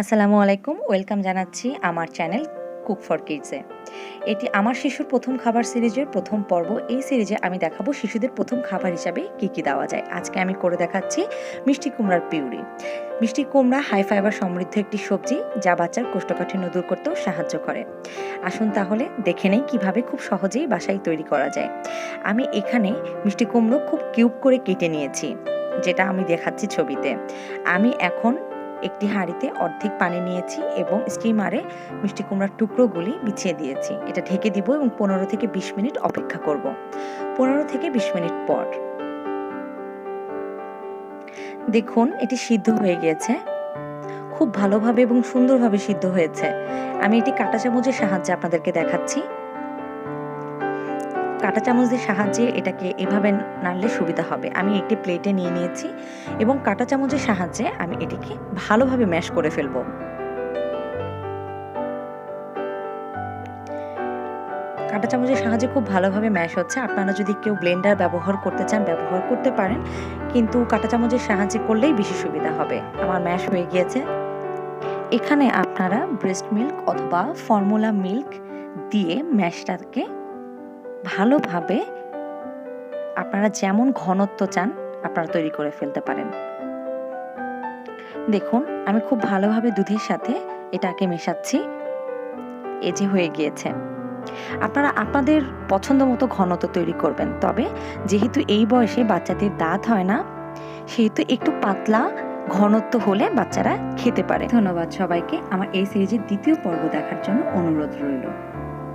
আসসালামু আলাইকুম, ওয়েলকাম জানাচ্ছি আমার চ্যানেল কুক ফর কিডসে এটি আমার শিশুর প্রথম খাবার সিরিজের প্রথম পর্ব। এই সিরিজে আমি দেখাবো শিশুদের প্রথম খাবার হিসাবে কি কি দেওয়া যায়। আজকে আমি করে দেখাচ্ছি মিষ্টি কুমড়ার পিউরি। মিষ্টি কুমড়া হাই ফাইবার সমৃদ্ধ একটি সবজি যা বাচ্চার কোষ্ঠকাঠিন্য দূর করতেও সাহায্য করে। আসুন তাহলে দেখে নেই কীভাবে খুব সহজেই বাসায় তৈরি করা যায়। আমি এখানে মিষ্টি কুমড়ো খুব কিউব করে কেটে নিয়েছি, যেটা আমি দেখাচ্ছি ছবিতে। আমি এখন একটি হাঁড়িতে অর্ধেক পানি নিয়েছি এবং স্টিমারে মিষ্টি কুমড়ার টুকরোগুলি বিছিয়ে দিয়েছি। এটা ঢেকে দিব এবং পনেরো থেকে বিশ মিনিট অপেক্ষা করব। পনেরো থেকে বিশ মিনিট পর। দেখুন, এটি সিদ্ধ হয়ে গিয়েছে। খুব ভালোভাবে এবং সুন্দরভাবে সিদ্ধ হয়েছে। আমি এটি কাঁটা চামচের সাহায্যে আপনাদেরকে দেখাচ্ছি। কাঁটা চামচের সাহায্যে এটাকে এভাবে নাড়লে সুবিধা হবে। আমি একটি প্লেটে নিয়ে নিয়েছি এবং কাঁটা চামচের সাহায্যে আমি এটিকে ভালোভাবে ম্যাশ করে ফেলব। কাঁটা চামচের সাহায্যে খুব ভালোভাবে ম্যাশ হচ্ছে। আপনারা যদি কেউ ব্লেন্ডার ব্যবহার করতে চান, ব্যবহার করতে পারেন। কিন্তু কাঁটা চামচের সাহায্যে করলেই বেশি সুবিধা হবে। আমার ম্যাশ হয়ে গিয়েছে। এখানে আপনারা ব্রেস্ট মিল্ক অথবা ফর্মুলা মিল্ক দিয়ে ম্যাশটাকে ভালোভাবে আপনারা যেমন ঘনত্ব চান, আপনারা তৈরি করে ফেলতে পারেন। দেখুন, আমি খুব ভালোভাবে দুধের সাথে এটাকে মেশাচ্ছি। এ যে হয়ে গিয়েছে। আপনারা আপনাদের পছন্দ মতো ঘনত্ব তৈরি করবেন। তবে যেহেতু এই বয়সে বাচ্চাদের দাঁত হয় না, সেহেতু একটু পাতলা ঘনত্ব হলে বাচ্চারা খেতে পারে। ধন্যবাদ সবাইকে। আমার এই সিরিজের দ্বিতীয় পর্ব দেখার জন্য অনুরোধ রইল।